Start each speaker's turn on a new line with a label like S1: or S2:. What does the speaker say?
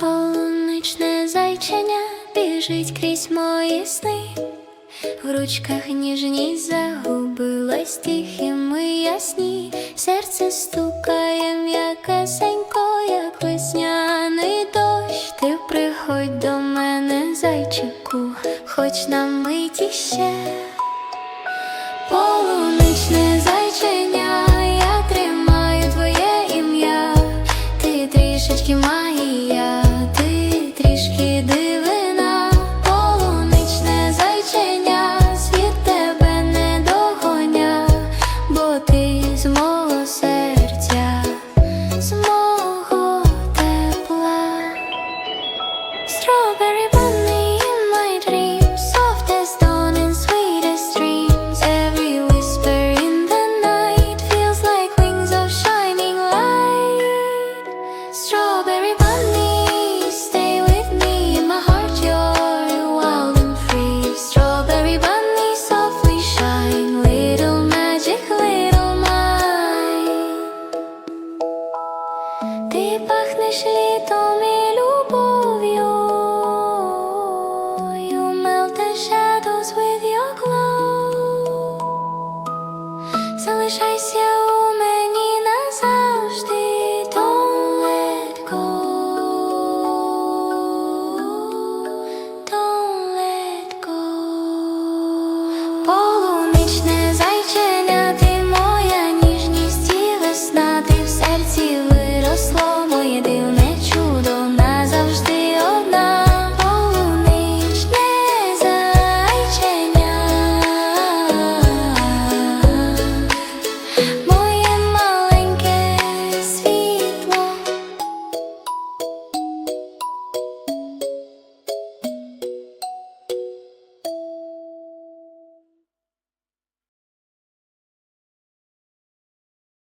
S1: Полуничне зайченя біжить крізь мої сни, в ручках ніжній загубилась тихими ясні, серце стукає м'якесенько, як весняний дощ. Ти приходь до мене, зайчику, хоч на мить іще полуничне зайчення, я тримаю твоє ім'я, ти трішечки магія, ти трішки дивина, полуничне зайчення, світ тебе не догоня, бо ти з мого серця, з мого тепла. Strawberry Пахнеш літом і любов'ю. You melt the shadows with your glow. Залишайся